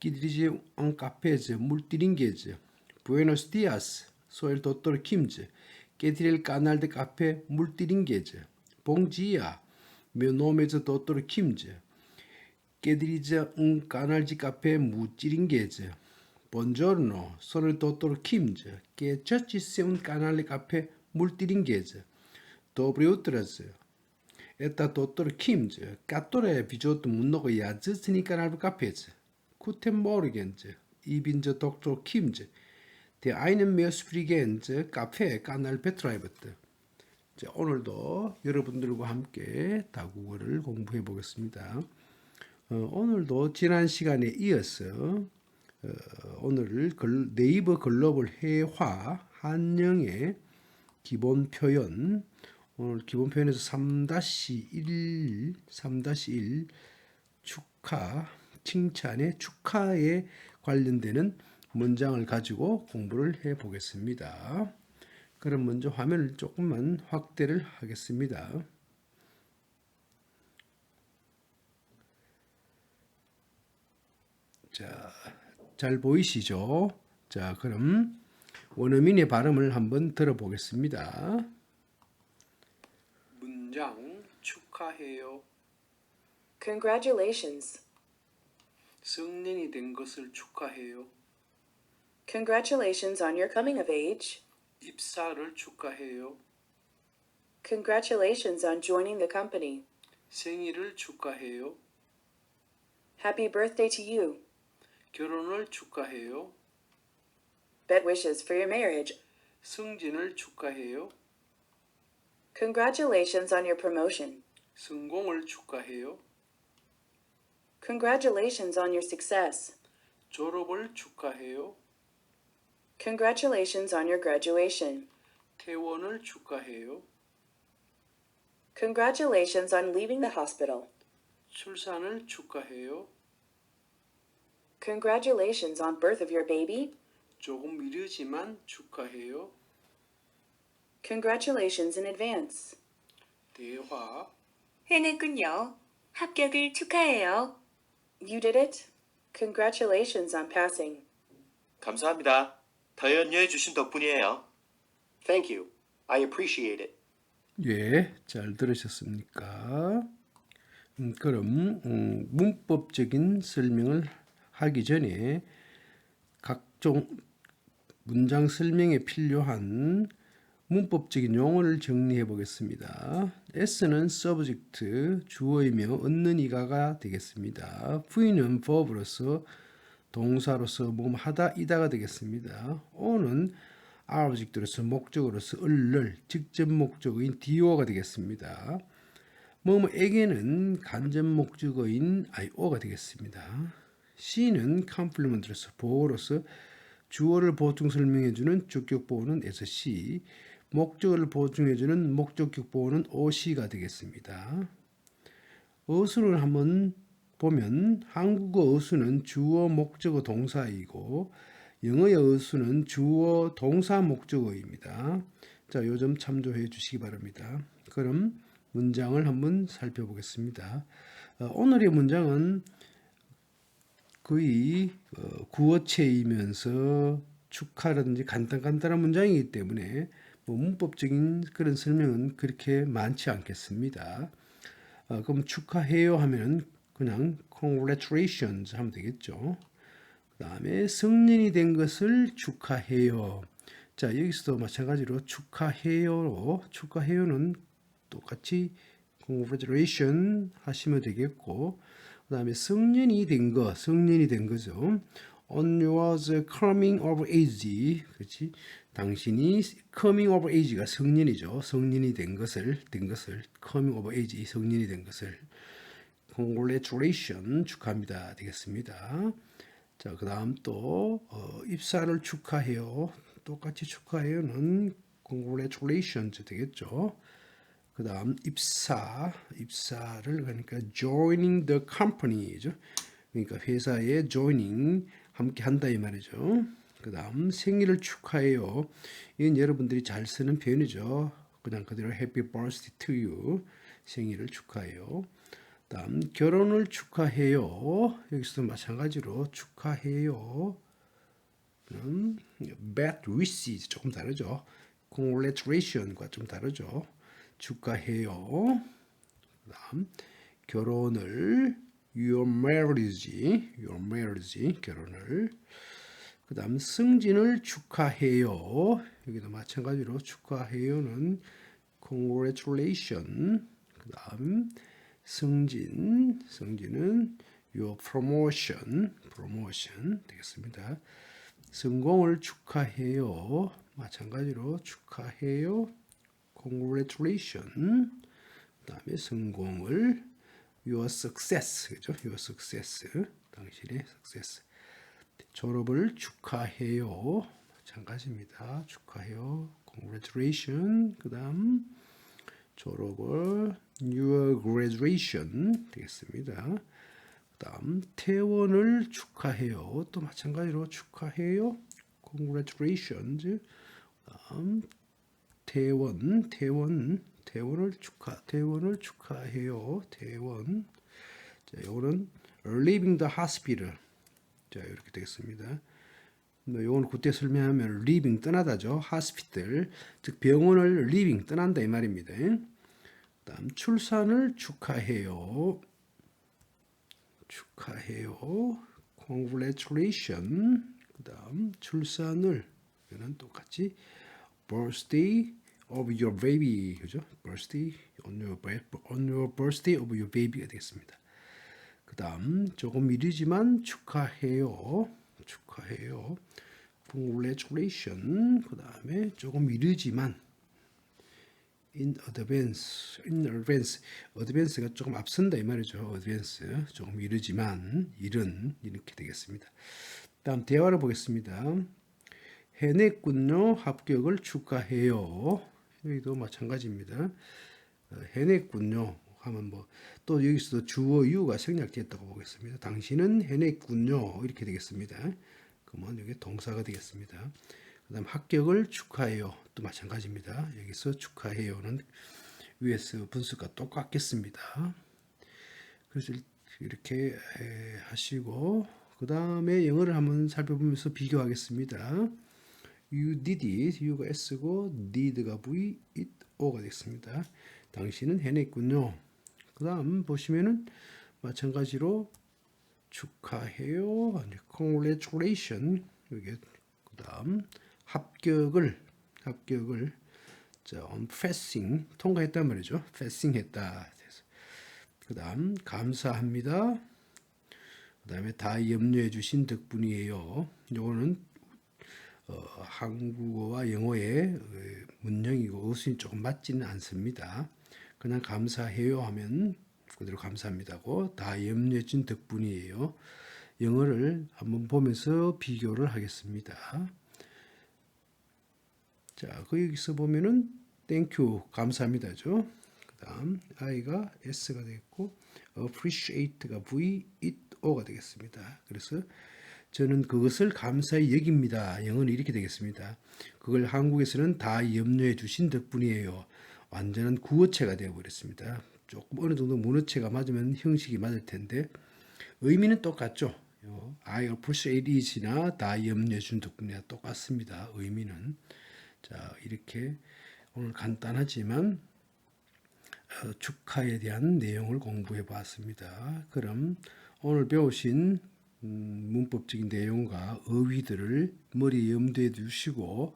qui dirige un café multilingue. Buenos días, soy el doctor Kim, que dirige el canal de café multilingue. Bom dia, meu nome é Dr. Kim, que dirige un canal de café multilingue. Buongiorno, sono il dottor Kim, che gestisce un canale caffè multilingue. Доброе утро. Это доктор Ким, который ведет многоязычный канал кафе. Bin der Dr. Kim, der einen Mehrsp리겐즈 카페 까날 베트라이버트. 자, 오늘도 여러분들과 함께 다국어를 공부해 보겠습니다. 어, 오늘도 지난 시간에 이어서 어, 오늘 글, 네이버 글로벌 회화 한영의 기본 표현 오늘 기본 표현에서 3-1 3-1 축하 칭찬의 축하에 관련되는 문장을 가지고 공부를 해 보겠습니다. 그럼 먼저 화면을 조금만 확대를 하겠습니다. 자, 잘 보이시죠? 자, 그럼 원어민의 발음을 한번 들어보겠습니다. 문장 축하해요. Congratulations. 성년이 된 것을 축하해요. Congratulations on your coming of age. 입사를 축하해요. Congratulations on joining the company. 생일을 축하해요. Happy birthday to you. 결혼을 축하해요. Best wishes for your marriage. 승진을 축하해요. Congratulations on your promotion. 성공을 축하해요. Congratulations on your success. 졸업을 축하해요. Congratulations on your graduation. 퇴원을 축하해요. Congratulations on leaving the hospital. 출산을 축하해요. Congratulations on birth of your baby. 조금 미르지만 축하해요. Congratulations in advance. 대화 해냈군요. 합격을 축하해요. You did it. Congratulations on passing. 감사합니다. 더 연료해 주신 덕분이에요. Thank you. I appreciate it. 예, 잘 들으셨습니까? 음, 그럼 음, 문법적인 설명을 하기 전에 각종 문장 설명에 필요한 문법적인 용어를 정리해 보겠습니다. S는 subject, 주어이며 얻는 이가가 되겠습니다. V는 verb로서 동사로서 뭐뭐 하다 이다가 되겠습니다. O는 object로서 목적으로서 을를 직접 목적어인 do가 되겠습니다. 뭐뭐에게는 간접 목적어인 io가 되겠습니다. C는 컴플리먼트로서 보호로서 주어를 보충 설명해주는 주격 보호는 SC, 목적어를 보충해주는 목적격 보호는 OC가 되겠습니다. 어수를 한번 보면 한국어 어수는 주어 목적어 동사이고 영어의 어수는 주어 동사 목적어입니다. 자, 요점 참조해 주시기 바랍니다. 그럼 문장을 한번 살펴보겠습니다. 어, 오늘의 문장은 거의 어, 구어체이면서 축하라든지 간단간단한 문장이기 때문에 뭐 문법적인 그런 설명은 그렇게 많지 않겠습니다. 어, 그럼 축하해요 하면 그냥 congratulations 하면 되겠죠. 그 다음에 성년이 된 것을 축하해요. 자, 여기서도 마찬가지로 축하해요로, 축하해요는 똑같이 congratulation 하시면 되겠고, 그 다음에 성년이 된 거, 성년이 된 거죠. On was coming of age, 그렇지? 당신이 coming of age가 성년이죠. 성년이 된 것을, 된 것을, coming of age, 성년이 된 것을. congratulation 축하합니다. 되겠습니다. 자, 그다음 또 어, 입사를 축하해요. 똑같이 축하해요는 congratulations 되겠죠. 그다음 입사, 입사를 그러니까 joining the company죠. 그러니까 회사에 joining 함께 한다 이 말이죠. 그 다음 생일을 축하해요. 이건 여러분들이 잘 쓰는 표현이죠. 그냥 그대로 happy birthday to you. 생일을 축하해요. 다음 결혼을 축하해요. 여기서도 마찬가지로 축하해요. 음, bad wishes 조금 다르죠. congratulation과 좀 다르죠. 축하해요. 그다음 결혼을 your marriage, your marriage 결혼을 그 다음 승진을 축하해요. 여기도 마찬가지로 축하해요는 congratulation. 그 다음 승진, 승진은 your promotion, promotion 되겠습니다. 성공을 축하해요. 마찬가지로 축하해요. congratulation. 그다음에 성공을 your success, 그죠? your success. 당신의 success. 졸업을 축하해요. 마찬가지입니다. 축하해요. congratulation. 그 다음 졸업을 your graduation 되겠습니다. 그 다음 퇴원을 축하해요. 또 마찬가지로 축하해요. congratulations. 그다음 퇴원, 퇴원, 퇴원을 축하, 퇴원을 축하해요. 퇴원. 자, 이거는 leaving the hospital. 자, 이렇게 되겠습니다. 뭐 요건 그때 설명하면 leaving 떠나다죠. hospital 즉 병원을 leaving 떠난다 이 말입니다. 그다음 출산을 축하해요. 축하해요. congratulation. 그다음 출산을 이거는 똑같이 birthday of your baby 그죠? birthday on your on your birthday of your baby가 되겠습니다. 그 다음 조금 이르지만 축하해요. 축하해요. congratulation. 그 다음에 조금 이르지만 in advance, in advance, advance가 조금 앞선다 이 말이죠. advance 조금 이르지만 이른 이렇게 되겠습니다. 다음 대화를 보겠습니다. 해냈군요. 합격을 축하해요. 여기도 마찬가지입니다. 어, 해냈군요. 하면 뭐 또 여기서도 주어 유가 생략됐다고 보겠습니다. 당신은 해냈군요. 이렇게 되겠습니다. 그러면 여기 동사가 되겠습니다. 그다음 합격을 축하해요. 또 마찬가지입니다. 여기서 축하해요는 위에서 분수가 똑같겠습니다. 그래서 이렇게 에, 하시고 그 다음에 영어를 한번 살펴보면서 비교하겠습니다. You did it. You가 S고 did가 V, it O가 됐습니다. 당신은 해냈군요. 그 다음 보시면은 마찬가지로 축하해요. congratulation. 여기 그 다음 합격을 합격을 자, on passing 통과했단 말이죠. passing 했다. 그 다음 감사합니다. 그 다음에 다 염려해 주신 덕분이에요. 요거는 어, 한국어와 영어의 어, 문형이고 어순이 조금 맞지는 않습니다. 그냥 감사해요 하면 그대로 감사합니다고 다 염려해 준 덕분이에요. 영어를 한번 보면서 비교를 하겠습니다. 자, 그 여기서 보면은 땡큐 감사합니다죠. 그다음 I가 S가 되겠고 appreciate가 V, it O가 되겠습니다. 그래서 저는 그것을 감사히 여깁니다. 영어는 이렇게 되겠습니다. 그걸 한국에서는 다 염려해 주신 덕분이에요. 완전한 구어체가 되어 버렸습니다. 조금 어느 정도 문어체가 맞으면 형식이 맞을 텐데 의미는 똑같죠. 요 I appreciate it이나 다 염려해 준 덕분이나 똑같습니다. 의미는 자 이렇게 오늘 간단하지만 어, 축하에 대한 내용을 공부해 봤습니다. 그럼 오늘 배우신 음, 문법적인 내용과 어휘들을 머리에 염두에 두시고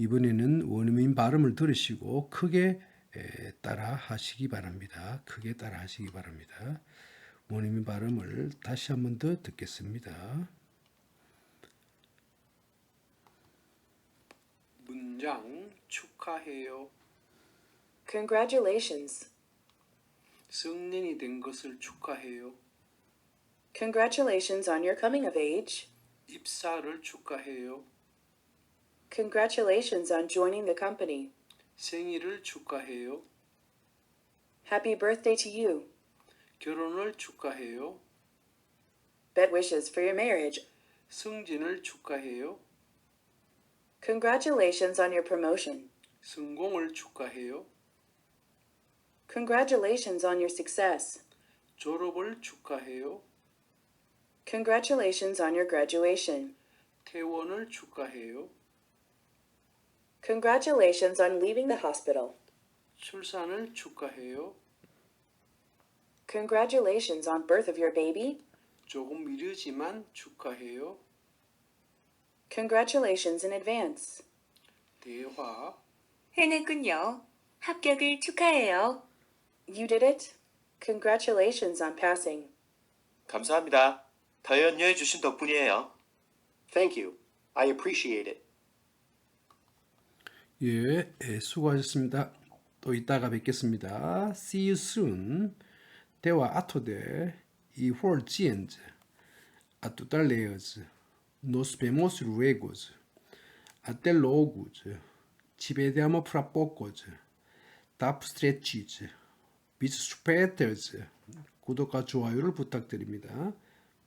이번에는 원어민 발음을 들으시고 크게 에, 따라 하시기 바랍니다. 크게 따라 하시기 바랍니다. 원어민 발음을 다시 한 번 더 듣겠습니다. 문장 축하해요. Congratulations. 성년이 된 것을 축하해요. Congratulations on your coming of age. 입사를 축하해요. Congratulations on joining the company. 생일을 축하해요. Happy birthday to you. 결혼을 축하해요. Best wishes for your marriage. 승진을 축하해요. Congratulations on your promotion. 성공을 축하해요. Congratulations on your success. 졸업을 축하해요. Congratulations on your graduation. 퇴원을 축하해요. Congratulations on leaving the hospital. 출산을 축하해요. Congratulations on birth of your baby. 조금 미르지만 축하해요. Congratulations in advance. 대화 해냈군요. 합격을 축하해요. You did it. Congratulations on passing. 감사합니다. 더 연료해 주신 덕분이에요. Thank you. I appreciate it. 예, 예, 수고하셨습니다. 또 이따가 뵙겠습니다. See you soon. 대화 아토데 y 홀지엔즈 아투달레어즈 nos vemos luego até logo ci vediamo fra poco tap stretches bis später 구독과 좋아요를 부탁드립니다.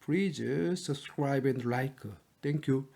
Please subscribe and like. Thank you.